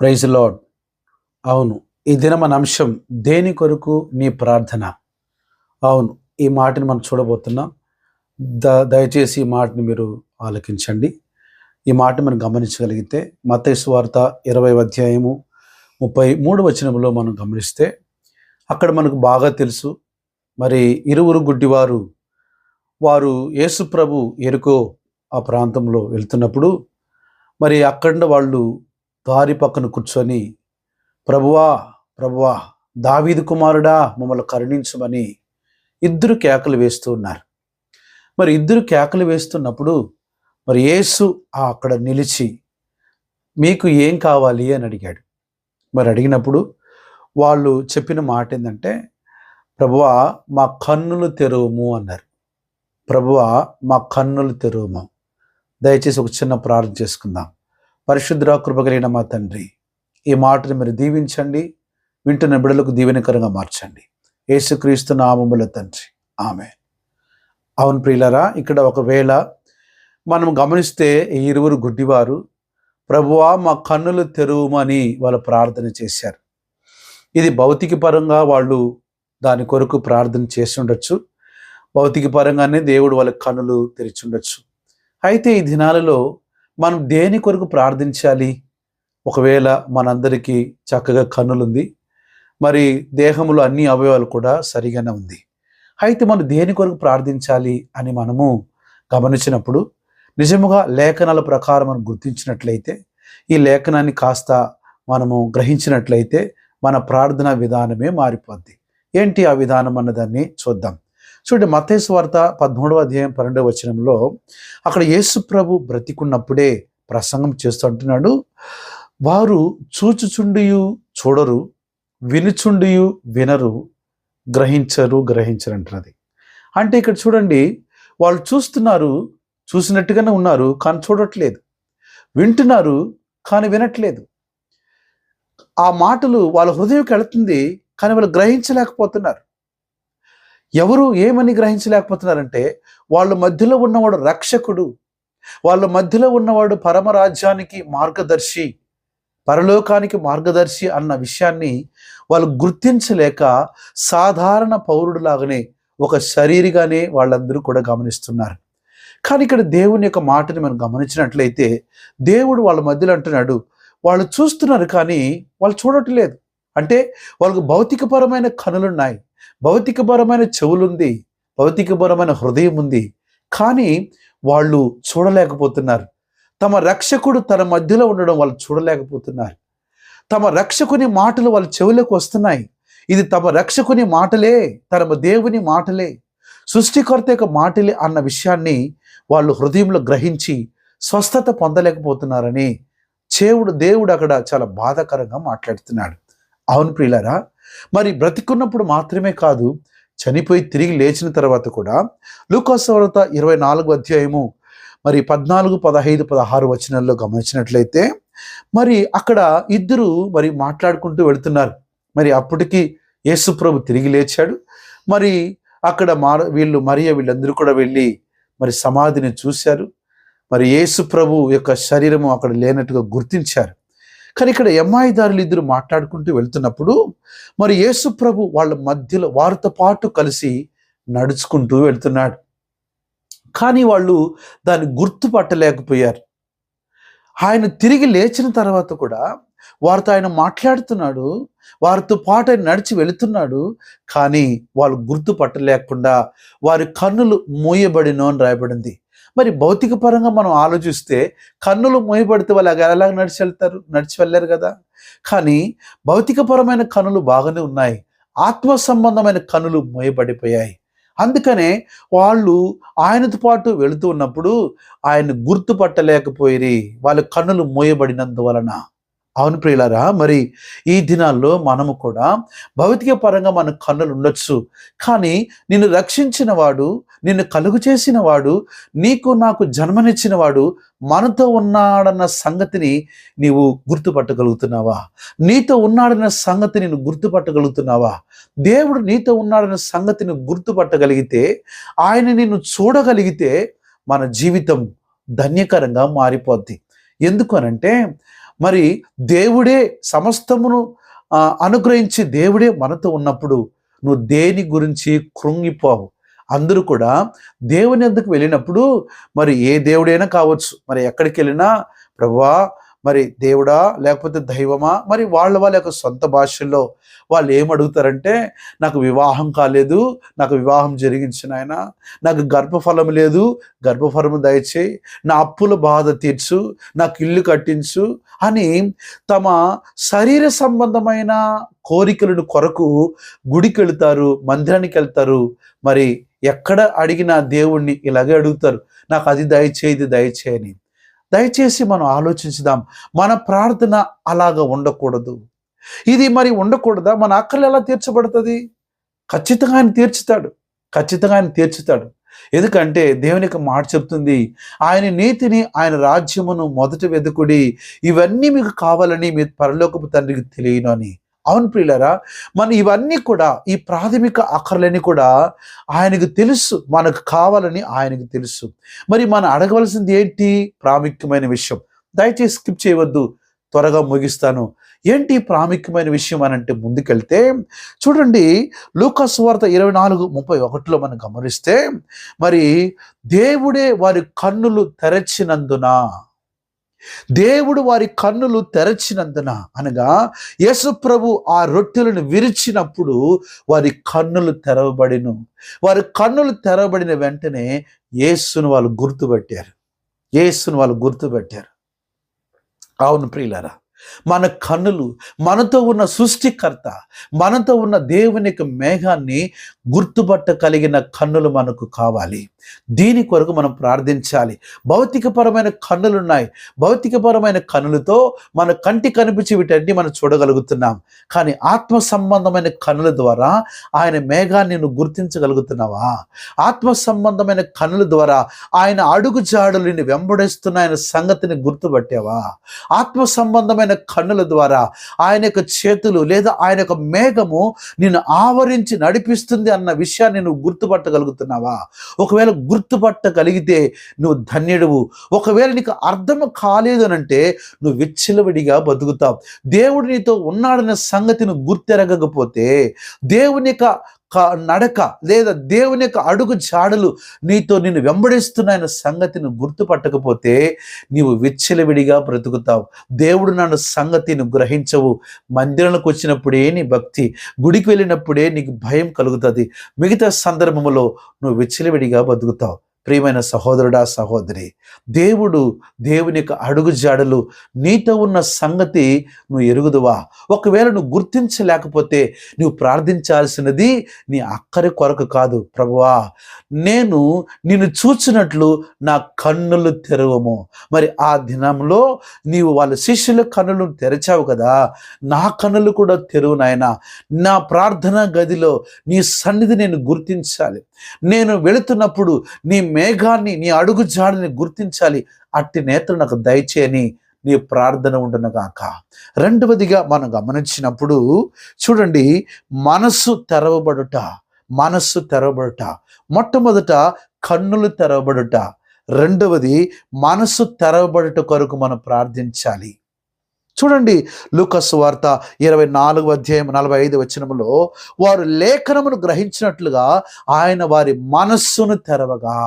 Praise lord అవును ఈ దిన మన అంశం దేని కొరకు నీ ప్రార్థన? అవును ఈ మాటని మనం చూడబోతున్నాం. ద దయచేసి ఈ మాటని మీరు ఆలకించండి. ఈ మాట మనం గమనించగలిగితే మతేసు వార్త ఇరవై అధ్యాయము ముప్పై మూడు వచనంలో మనం గమనిస్తే అక్కడ మనకు బాగా తెలుసు మరి ఇరువురు గుడ్డివారు వారు యేసుప్రభు ఎరుకో ఆ ప్రాంతంలో వెళ్తున్నప్పుడు మరి అక్కడ వాళ్ళు దారి పక్కన కూర్చొని ప్రభువా ప్రభువా దావీదు కుమారుడా మమ్మల్ని కరుణించమని ఇద్దరు కేకలు వేస్తూ ఉన్నారు. మరి ఇద్దరు కేకలు వేస్తున్నప్పుడు మరి యేసు అక్కడ నిలిచి మీకు ఏం కావాలి? అని అడిగాడు. మరి అడిగినప్పుడు వాళ్ళు చెప్పిన మాట ఏంటంటే ప్రభువా మా కన్నులు తెరవము అన్నారు. ప్రభువా మా కన్నులు తెరవము. దయచేసి ఒక చిన్న ప్రార్థన చేసుకుందాం. పరిశుద్ధ్ర కృపగలిగిన మా తండ్రి ఈ మాటను మీరు దీవించండి వింటున్న బిడలకు దీవెనకరంగా మార్చండి. యేసుక్రీస్తు నామముల తండ్రి. ఆమె అవును ప్రియులరా ఇక్కడ ఒకవేళ మనం గమనిస్తే ఈ ఇరువురు గుడ్డివారు ప్రభువా మా కన్నులు తెరువమని వాళ్ళు ప్రార్థన చేశారు. ఇది భౌతిక పరంగా వాళ్ళు దాని కొరకు ప్రార్థన చేసి ఉండొచ్చు. భౌతిక పరంగానే దేవుడు వాళ్ళ కన్నులు తెరిచి ఉండొచ్చు. అయితే ఈ దినాలలో మనం దేని కొరకు ప్రార్థించాలి? ఒకవేళ మనందరికీ చక్కగా కన్నులుంది మరి దేహంలో అన్ని అవయవాలు కూడా సరిగానే ఉంది. అయితే మనం దేని కొరకు ప్రార్థించాలి అని మనము గమనించినప్పుడు నిజముగా లేఖనాల ప్రకారం మనం గుర్తించినట్లయితే ఈ లేఖనాన్ని కాస్త మనము గ్రహించినట్లయితే మన ప్రార్థనా విధానమే మారిపోద్ది. ఏంటి ఆ విధానం అన్నదాన్ని చూద్దాం. చూడండి మతేసు వార్త పదమూడవ అధ్యాయం పన్నెండవ వచనంలో అక్కడ యేసు ప్రభు బ్రతికున్నప్పుడే ప్రసంగం చేస్తూ అంటున్నాడు వారు చూచుచుండియు చూడరు వినుచుండియు వినరు గ్రహించరు గ్రహించరు అంటున్నది. అంటే ఇక్కడ చూడండి వాళ్ళు చూస్తున్నారు చూసినట్టుగానే ఉన్నారు కానీ చూడట్లేదు. వింటున్నారు కానీ వినట్లేదు. ఆ మాటలు వాళ్ళ హృదయంకి వెళుతుంది కానీ వాళ్ళు గ్రహించలేకపోతున్నారు. ఎవరు ఏమని గ్రహించలేకపోతున్నారంటే వాళ్ళ మధ్యలో ఉన్నవాడు రక్షకుడు. వాళ్ళ మధ్యలో ఉన్నవాడు పరమరాజ్యానికి మార్గదర్శి పరలోకానికి మార్గదర్శి అన్న విషయాన్ని వాళ్ళు గుర్తించలేక సాధారణ పౌరుడులాగానే ఒక శరీరిగానే వాళ్ళందరూ కూడా గమనిస్తున్నారు. కానీ ఇక్కడ దేవుని యొక్క మాటని మనం గమనించినట్లయితే దేవుడు వాళ్ళ మధ్యలో అంటున్నాడు వాళ్ళు చూస్తున్నారు కానీ వాళ్ళు చూడట్లేదు. అంటే వాళ్ళకు భౌతికపరమైన కనులున్నాయి. భౌతికపరమైన చెవులుంది భౌతికపరమైన హృదయం ఉంది కానీ వాళ్ళు చూడలేకపోతున్నారు. తమ రక్షకుడు తన మధ్యలో ఉండడం వాళ్ళు చూడలేకపోతున్నారు. తమ రక్షకుని మాటలు వాళ్ళ చెవులకు వస్తున్నాయి. ఇది తమ రక్షకుని మాటలే తమ దేవుని మాటలే సృష్టికర్త యొక్క మాటలే అన్న విషయాన్ని వాళ్ళు హృదయంలో గ్రహించి స్వస్థత పొందలేకపోతున్నారని చేవుడు దేవుడు అక్కడ చాలా బాధాకరంగా మాట్లాడుతున్నాడు. అవును ప్రియులారా మరి బ్రతికున్నప్పుడు మాత్రమే కాదు చనిపోయి తిరిగి లేచిన తర్వాత కూడా లూకాసవరత ఇరవై నాలుగు అధ్యాయము మరి పద్నాలుగు పదహైదు పదహారు వచనాల్లో గమనించినట్లయితే మరి అక్కడ ఇద్దరు మరి మాట్లాడుకుంటూ వెళుతున్నారు. మరి అప్పటికి యేసుప్రభు తిరిగి లేచాడు. మరి అక్కడ మా వీళ్ళు మరియ వీళ్ళందరూ కూడా వెళ్ళి మరి సమాధిని చూశారు. మరి యేసుప్రభు యొక్క శరీరము అక్కడ లేనట్టుగా గుర్తించారు. కానీ ఇక్కడ ఎమ్మాయిదారులు ఇద్దరు మాట్లాడుకుంటూ వెళ్తున్నప్పుడు మరి యేసుప్రభు వాళ్ళ మధ్యలో వారితో పాటు కలిసి నడుచుకుంటూ వెళ్తున్నాడు. కానీ వాళ్ళు దాన్ని గుర్తుపట్టలేకపోయారు. ఆయన తిరిగి లేచిన తర్వాత కూడా వారితో ఆయన మాట్లాడుతున్నాడు వారితో పాటు ఆయన నడిచి వెళుతున్నాడు కానీ వాళ్ళు గుర్తుపట్టలేకుండా వారి కన్నులు మూయబడినో అని రాయబడింది. మరి భౌతిక పరంగా మనం ఆలోచిస్తే కన్నులు మూయబడితే వాళ్ళు ఎలా నడిచి వెళ్తారు? నడిచి వెళ్ళారు కదా. కానీ భౌతికపరమైన కనులు బాగానే ఉన్నాయి. ఆత్మ సంబంధమైన కనులు మూయబడిపోయాయి. అందుకనే వాళ్ళు ఆయనతో పాటు వెళుతూ ఉన్నప్పుడు ఆయన గుర్తుపట్టలేకపోయి వాళ్ళ కన్నులు మూయబడినందువలన అవును ప్రియులారా మరి ఈ దినాల్లో మనము కూడా భౌతిక పరంగా మన కన్నులు ఉండొచ్చు. కానీ నిన్ను రక్షించిన వాడు నిన్ను కలుగు చేసిన వాడు నీకు నాకు జన్మనిచ్చిన వాడు మనతో ఉన్నాడన్న సంగతిని నీవు గుర్తుపట్టగలుగుతున్నావా? నీతో ఉన్నాడన్న సంగతి నేను గుర్తుపట్టగలుగుతున్నావా? దేవుడు నీతో ఉన్నాడన్న సంగతిని గుర్తుపట్టగలిగితే ఆయన నిన్ను చూడగలిగితే మన జీవితం ధన్యకరంగా మారిపోద్ది. ఎందుకు అనంటే మరి దేవుడే సమస్తమును అనుగ్రహించి దేవుడే మనతో ఉన్నప్పుడు నువ్వు దేని గురించి కృంగిపోవు. అందరూ కూడా దేవుని ఎందుకు వెళ్ళినప్పుడు మరి ఏ దేవుడైనా కావచ్చు. మరి ఎక్కడికి వెళ్ళినా ప్రభా మరి దేవుడా లేకపోతే దైవమా? మరి వాళ్ళ వాళ్ళ యొక్క సొంత భాషల్లో వాళ్ళు ఏం అడుగుతారంటే నాకు వివాహం కాలేదు నాకు వివాహం జరిగించిన ఆయన నాకు గర్భఫలం లేదు గర్భఫలం దయచేయి నా అప్పుల బాధ తీర్చు నాకు ఇల్లు కట్టించు అని తమ శరీర సంబంధమైన కోరికలను కొరకు గుడికి వెళ్తారు మందిరానికి వెళ్తారు మరి ఎక్కడ అడిగినా దేవుణ్ణి ఇలాగే అడుగుతారు నాకు అది దయచేయి ఇది దయచేయని దయచేసి మనం ఆలోచించుదాం. మన ప్రార్థన అలాగా ఉండకూడదు. ఇది మరి ఉండకూడదా? మన ఆకలి ఎలా తీర్చబడుతుంది? ఖచ్చితంగా ఆయన తీర్చుతాడు. ఖచ్చితంగా ఆయన తీర్చుతాడు. ఎందుకంటే దేవునికి మాట చెప్తుంది ఆయన నీతిని ఆయన రాజ్యమును మొదట వెతుకుడి ఇవన్నీ మీకు కావాలని మీ పరలోకపు తండ్రికి తెలియను అని. అవును ప్రియులరా మన ఇవన్నీ కూడా ఈ ప్రాథమిక అక్కర్లని కూడా ఆయనకు తెలుసు మనకు కావాలని ఆయనకు తెలుసు. మరి మనం అడగవలసింది ఏంటి? ప్రాముఖ్యమైన విషయం. దయచేసి స్కిప్ చేయవద్దు త్వరగా ముగిస్తాను. ఏంటి ప్రాముఖ్యమైన విషయం అని అంటే ముందుకెళ్తే చూడండి లూకాస్ వార్త ఇరవై నాలుగు ముప్పై ఒకటిలో మనం గమనిస్తే మరి దేవుడే వారి కన్నులు తెరచినందున దేవుడు వారి కన్నులు తెరచినందున అనగా యేసుప్రభు ఆ రొట్టెలను విరిచినప్పుడు వారి కన్నులు తెరవబడిను. వారి కన్నులు తెరవబడిన వెంటనే యేసును వాళ్ళు గుర్తుపెట్టారు. యేసును వాళ్ళు గుర్తుపెట్టారు. అవును ప్రియులరా మన కన్నులు మనతో ఉన్న సృష్టికర్త మనతో ఉన్న దేవుని యొక్క మేఘాన్ని గుర్తుపట్టగలిగిన కన్నులు మనకు కావాలి. దీని కొరకు మనం ప్రార్థించాలి. భౌతికపరమైన కన్నులు ఉన్నాయి భౌతికపరమైన కన్నులతో మన కంటి కనిపించి వీటన్ని మనం చూడగలుగుతున్నాం. కానీ ఆత్మ సంబంధమైన కన్నుల ద్వారా ఆయన మేఘాన్ని నువ్వు గుర్తించగలుగుతున్నావా? ఆత్మ సంబంధమైన కన్నుల ద్వారా ఆయన అడుగు జాడులని వెంబడిస్తున్న ఆయన సంగతిని గుర్తుపట్టావా? ఆత్మ సంబంధమైన కన్నుల ద్వారా ఆయన యొక్క చేతులు లేదా ఆయన యొక్క మేఘము నిన్ను ఆవరించి నడిపిస్తుంది అన్న విషయాన్ని నువ్వు గుర్తుపట్టగలుగుతున్నావా? ఒకవేళ గుర్తుపట్టగలిగితే నువ్వు ధన్యుడువు. ఒకవేళ నీకు అర్థం కాలేదు అని అంటే నువ్వు విచ్చలవిడిగా బతుకుతావు. దేవుడు నీతో ఉన్నాడనే సంగతి నువ్వు గుర్తెరగకపోతే దేవుని యొక్క నడక లేదా దేవుని యొక్క అడుగు జాడలు నీతో నిన్ను వెంబడిస్తున్నాయన్న సంగతిని గుర్తుపట్టకపోతే నీవు విచ్చలవిడిగా బ్రతుకుతావు. దేవుడు నన్ను సంగతిని గ్రహించవు. మందిరానికి వచ్చినప్పుడే నీ భక్తి గుడికి వెళ్ళినప్పుడే నీకు భయం కలుగుతుంది. మిగతా సందర్భంలో నువ్వు విచ్చలవిడిగా బతుకుతావు. ప్రియమైన సహోదరుడా సహోదరి దేవుడు దేవుని యొక్క అడుగు జాడలు నీతో ఉన్న సంగతి నువ్వు ఎరుగుదువా? ఒకవేళ నువ్వు గుర్తించలేకపోతే నువ్వు ప్రార్థించాల్సినది నీ అక్కరి కొరకు కాదు ప్రభువా. నేను నిన్ను చూచినట్లు నా కన్నులు తెరవము. మరి ఆ దినంలో నీవు వాళ్ళ శిష్యుల కన్నులు తెరచావు కదా? నా కన్నులు కూడా తెరువు నాయన. నా ప్రార్థనా గదిలో నీ సన్నిధి నేను గుర్తించాలి. నేను వెళుతున్నప్పుడు నీ మేఘాన్ని నీ అడుగు జాడని గుర్తించాలి. అట్టి నేత్ర నాకు దయచేయని నీ ప్రార్థన ఉండునగాక. రెండవదిగా మనం గమనించినప్పుడు చూడండి మనస్సు తెరవబడుట మనస్సు తెరవబడుట మొట్టమొదట కన్నులు తెరవబడుట. రెండవది మనస్సు తెరవబడుట కొరకు మనం ప్రార్థించాలి. చూడండి లూకస్ వార్త ఇరవై నాలుగు అధ్యాయం నలభై ఐదు వచనములో వారు లేఖనమును గ్రహించినట్లుగా ఆయన వారి మనస్సును తెరవగా.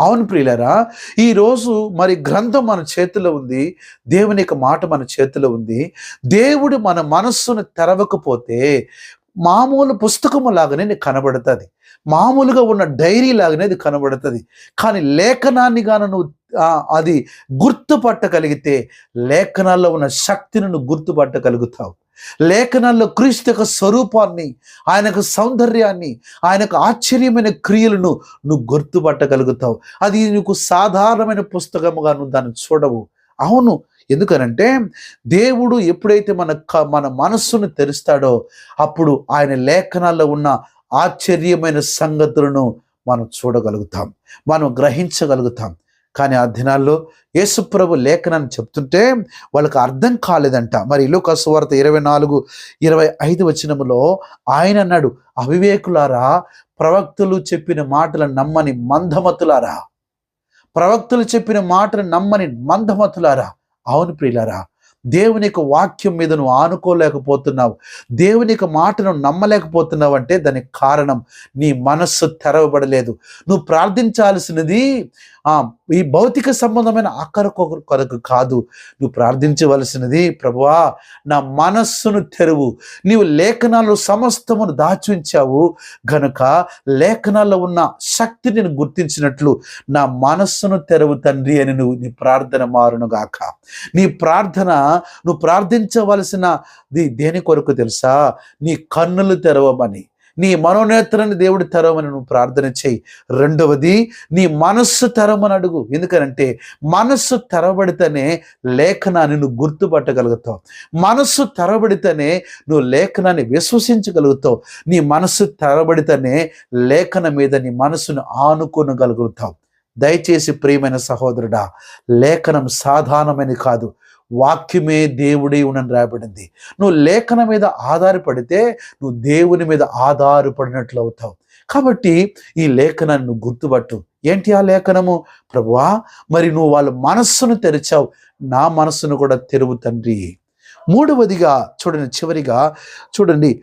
అవును ప్రియులరా ఈరోజు మరి గ్రంథం మన చేతిలో ఉంది దేవుని యొక్క మాట మన చేతిలో ఉంది. దేవుడు మన మనస్సును తెరవకపోతే మామూలు పుస్తకము లాగానే నీకు కనబడుతుంది. మామూలుగా ఉన్న డైరీ లాగానే అది కనబడుతుంది. కానీ లేఖనాన్ని గాను నువ్వు అది గుర్తుపట్టగలిగితే లేఖనాల్లో ఉన్న శక్తిని నువ్వు గుర్తుపట్టగలుగుతావు. లేఖనాల్లో క్రీస్తు యొక్క స్వరూపాన్ని ఆయన యొక్క సౌందర్యాన్ని ఆయన యొక్క ఆశ్చర్యమైన క్రియలను నువ్వు గుర్తుపట్టగలుగుతావు. అది నీకు సాధారణమైన పుస్తకముగా నువ్వు దాన్ని చూడవు. అవును. ఎందుకనంటే దేవుడు ఎప్పుడైతే మన మన మనస్సును తెరుస్తాడో అప్పుడు ఆయన లేఖనాల్లో ఉన్న ఆశ్చర్యమైన సంగతులను మనం చూడగలుగుతాం మనం గ్రహించగలుగుతాం. కానీ ఆ దినాల్లో యేసుప్రభు లేఖనాన్ని చెప్తుంటే వాళ్ళకి అర్థం కాలేదంట. మరి లోకసు వార్త ఇరవై నాలుగు ఇరవై ఐదు వచనములో ఆయన అన్నాడు అవివేకులారా ప్రవక్తలు చెప్పిన మాటలు నమ్మని మందమతులారా? ప్రవక్తలు చెప్పిన మాటలు నమ్మని మందమతులారా? అవును ప్రియులారా దేవుని యొక్క వాక్యం మీద నువ్వు ఆనుకోలేకపోతున్నావు. దేవుని యొక్క మాటను నమ్మలేకపోతున్నావు అంటే దానికి కారణం నీ మనస్సు తెరవబడలేదు. నువ్వు ప్రార్థించాల్సినది ఈ భౌతిక సంబంధమైన అక్కర కొరకు కాదు. నువ్వు ప్రార్థించవలసినది ప్రభువా నా మనస్సును తెరువు. నీవు లేఖనాలు సమస్తమును దాచి ఉంచావు గనుక లేఖనాల్లో ఉన్న శక్తి నేను గుర్తించినట్లు నా మనస్సును తెరవు తండ్రి అని నువ్వు నీ ప్రార్థన మారునుగాక నీ ప్రార్థన నువ్వు ప్రార్థించవలసిన దేని కొరకు తెలుసా? నీ కన్నులు తెరవమని. నీ మనోనేత్రాన్ని దేవుడు తెరవమని నువ్వు ప్రార్థన చేయి. రెండవది నీ మనస్సు తెరవమని అడుగు. ఎందుకనంటే మనస్సు తెరబడితేనే లేఖనాన్ని నువ్వు గుర్తుపట్టగలుగుతావు. మనస్సు తెరబడితేనే నువ్వు లేఖనాన్ని విశ్వసించగలుగుతావు. నీ మనస్సు తెరబడితేనే లేఖన మీద నీ మనస్సును ఆనుకోనగలుగుతావు. దయచేసి ప్రియమైన సహోదరుడా లేఖనం సాధారణమైన కాదు. వాక్యమే దేవుడే ఉనని రాయబడింది. నువ్వు లేఖన మీద ఆధారపడితే నువ్వు దేవుని మీద ఆధారపడినట్లు అవుతావు. కాబట్టి ఈ లేఖనాన్ని నువ్వు గుర్తుపట్టు. ఏంటి ఆ లేఖనము? ప్రభువా మరి నువ్వు వాళ్ళ మనస్సును తెరిచావు. నా మనస్సును కూడా తెరువు తండ్రి. మూడవదిగా చూడండి చివరిగా చూడండి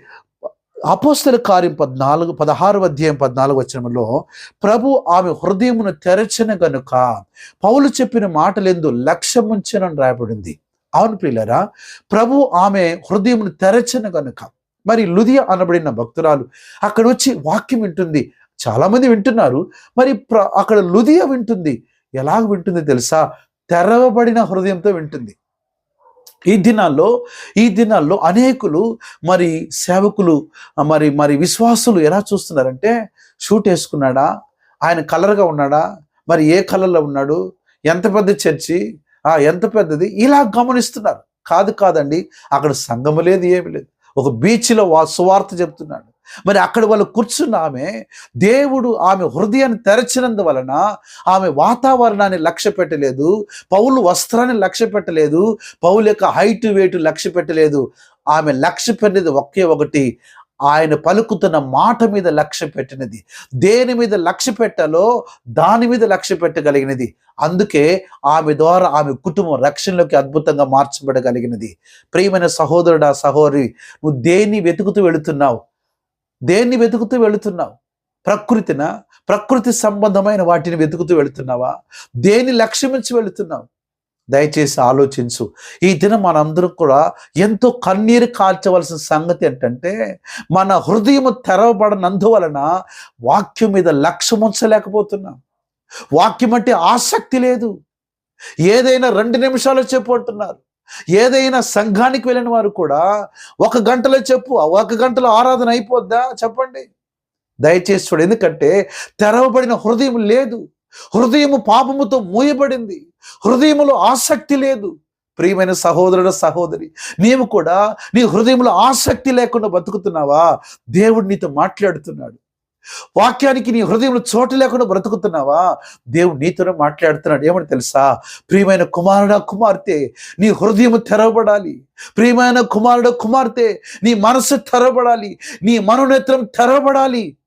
అపోస్తల కార్యం పద్నాలుగు పదహారు అధ్యాయం పద్నాలుగు వచనంలో ప్రభు ఆమె హృదయమును తెరచిన గనుక పౌలు చెప్పిన మాటలెందు లక్ష్యముంచనని రాయబడింది. అవును ప్రియులరా ప్రభు ఆమె హృదయమును తెరచిన గనుక. మరి లుదియ అనబడిన భక్తురాలు అక్కడ వచ్చి వాక్యం వింటుంది. చాలామంది వింటున్నారు. మరి ప్ర అక్కడ లుదియ వింటుంది. ఎలాగ వింటుంది తెలుసా? తెరవబడిన హృదయంతో వింటుంది. ఈ దినాల్లో ఈ దినాల్లో అనేకులు మరి సేవకులు మరి మరి విశ్వాసులు ఎలా చూస్తున్నారంటే షూట్ వేసుకున్నాడా? ఆయన కలర్గా ఉన్నాడా? మరి ఏ కలర్లో ఉన్నాడు? ఎంత పెద్ద చర్చి? ఆ ఎంత పెద్దది? ఇలా గమనిస్తున్నారు. కాదు కాదండి అక్కడ సంగము లేదు ఏమి లేదు. ఒక బీచ్లో వా సువార్త చెప్తున్నాడు. మరి అక్కడ వాళ్ళు కూర్చున్న ఆమె దేవుడు ఆమె హృదయాన్ని తెరచినందువలన ఆమె వాతావరణాన్ని లక్ష్య పెట్టలేదు పౌలు వస్త్రాన్ని లక్ష్య పెట్టలేదు పౌలు యొక్క హైట్ వెయిట్ లక్ష్య పెట్టలేదు. ఆమె లక్ష్య పెట్టినది ఒకే ఒకటి ఆయన పలుకుతున్న మాట మీద లక్ష్య పెట్టినది. దేని మీద లక్ష్య పెట్టాలో దాని మీద లక్ష్య పెట్టగలిగినది. అందుకే ఆమె ద్వారా ఆమె కుటుంబం రక్షణలోకి అద్భుతంగా మార్చబడగలిగినది. ప్రియమైన సహోదరుడా సహోదరి నువ్వు దేన్ని వెతుకుతూ వెళుతున్నావు? దేన్ని వెతుకుతూ వెళుతున్నావు? ప్రకృతిన? ప్రకృతి సంబంధమైన వాటిని వెతుకుతూ వెళుతున్నావా? దేన్ని లక్ష్యమించి వెళుతున్నావు? దయచేసి ఆలోచించు. ఈ దినం మనందరం కూడా ఎంతో కన్నీరు కాల్చవలసిన సంగతి ఏంటంటే మన హృదయం తెరవబడనందువలన వాక్యం మీద లక్ష్యం ఉంచలేకపోతున్నాం. వాక్యం అంటే ఆసక్తి లేదు. ఏదైనా రెండు నిమిషాలు చెప్పు అంటున్నారు. ఏదైనా సంఘానికి వెళ్ళిన వారు కూడా ఒక గంటలో చెప్పు ఒక గంటలో ఆరాధన అయిపోద్దా? చెప్పండి. దయచేసి చూడు ఎందుకంటే తెరవబడిన హృదయం లేదు. హృదయము పాపముతో మూయబడింది. హృదయములో ఆసక్తి లేదు. ప్రియమైన సహోదరుడు సహోదరి నీవు కూడా నీ హృదయంలో ఆసక్తి లేకుండా బతుకుతున్నావా? దేవుడు నీతో మాట్లాడుతున్నాడు. వాక్యానికి నీ హృదయంలో చోటు లేకుండా బ్రతుకుతున్నావా? దేవుడు నీతోనే మాట్లాడుతున్నాడు. ఏమని తెలుసా? ప్రియమైన కుమారుడ కుమార్తె నీ హృదయం తెరవబడాలి. ప్రియమైన కుమారుడ కుమార్తె నీ మనసు తెరవబడాలి. నీ మనోనేత్రం తెరవబడాలి.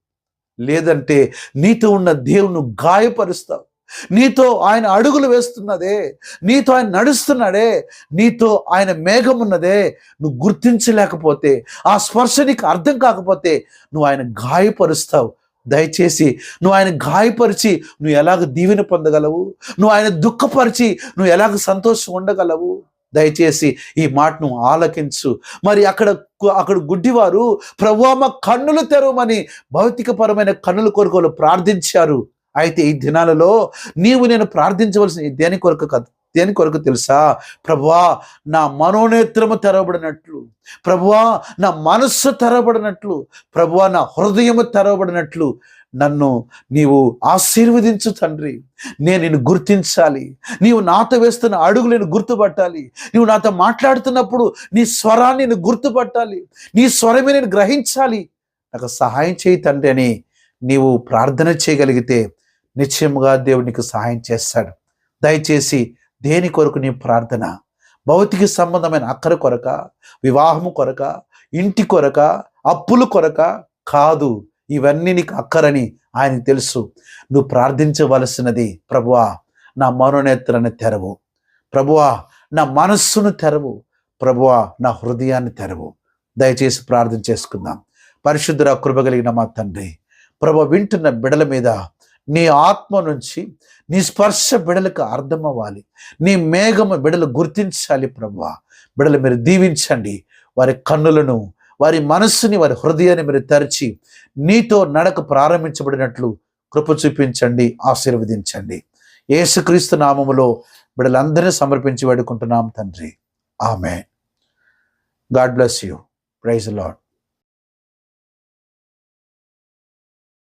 లేదంటే నీతో ఉన్న దేవుని గాయపరుస్తావు. నీతో ఆయన అడుగులు వేస్తున్నదే నీతో ఆయన నడుస్తున్నాడే నీతో ఆయన మేఘం ఉన్నదే నువ్వు గుర్తించలేకపోతే ఆ స్పర్శ నీకు అర్థం కాకపోతే నువ్వు ఆయన గాయపరుస్తావు. దయచేసి నువ్వు ఆయన గాయపరిచి నువ్వు ఎలాగ దీవెన పొందగలవు? నువ్వు ఆయన దుఃఖపరిచి నువ్వు ఎలాగ సంతోషం ఉండగలవు? దయచేసి ఈ మాట నువ్వు ఆలకించు. మరి అక్కడ అక్కడ గుడ్డివారు ప్రభావ కన్నులు తెరవమని భౌతికపరమైన కన్నుల కొరకు ప్రార్థించారు. అయితే ఈ దినాలలో నీవు నేను ప్రార్థించవలసిన దేని కొరకు కాదు దేని కొరకు తెలుసా? ప్రభువా నా మనోనేత్రము తెరవబడినట్లు. ప్రభువా నా మనస్సు తెరవబడినట్లు. ప్రభువా నా హృదయము తెరవబడినట్లు. నన్ను నీవు ఆశీర్వదించు తండ్రి. నేను నిన్ను గుర్తించాలి. నీవు నాతో వేస్తున్న అడుగు నేను గుర్తుపట్టాలి. నీవు నాతో మాట్లాడుతున్నప్పుడు నీ స్వరాన్ని నేను గుర్తుపట్టాలి. నీ స్వరమే నేను గ్రహించాలి. నాకు సహాయం చేయి తండ్రి అని నీవు ప్రార్థన చేయగలిగితే నిశ్చయముగా దేవునికి సహాయం చేస్తాడు. దయచేసి దేని కొరకు నీ ప్రార్థన? భౌతిక సంబంధమైన అక్కర కొరక వివాహము కొరక ఇంటి కొరక అప్పులు కొరక కాదు. ఇవన్నీ నీకు అక్కరని ఆయన తెలుసు. నువ్వు ప్రార్థించవలసినది ప్రభువా నా మనోనేత్రాన్ని తెరవు. ప్రభువా నా మనస్సును తెరవు. ప్రభువా నా హృదయాన్ని తెరవు. దయచేసి ప్రార్థన చేసుకుందాం. పరిశుద్ధుర కృప కలిగిన మా తండ్రి ప్రభు వింటున్న బిడల మీద నీ ఆత్మ నుంచి నీ స్పర్శ బిడలకు అర్థమవ్వాలి. నీ మేఘము బిడలు గుర్తించాలి ప్రభా. బిడలు మీరు దీవించండి. వారి కన్నులను వారి మనస్సుని వారి హృదయాన్ని మీరు తెరిచి నీతో నడక ప్రారంభించబడినట్లు కృప చూపించండి ఆశీర్వదించండి. యేసుక్రీస్తు నామములో బిడ్డలందరినీ సమర్పించి వేడుకుంటున్నాం తండ్రి. ఆమె God bless you. Praise Lord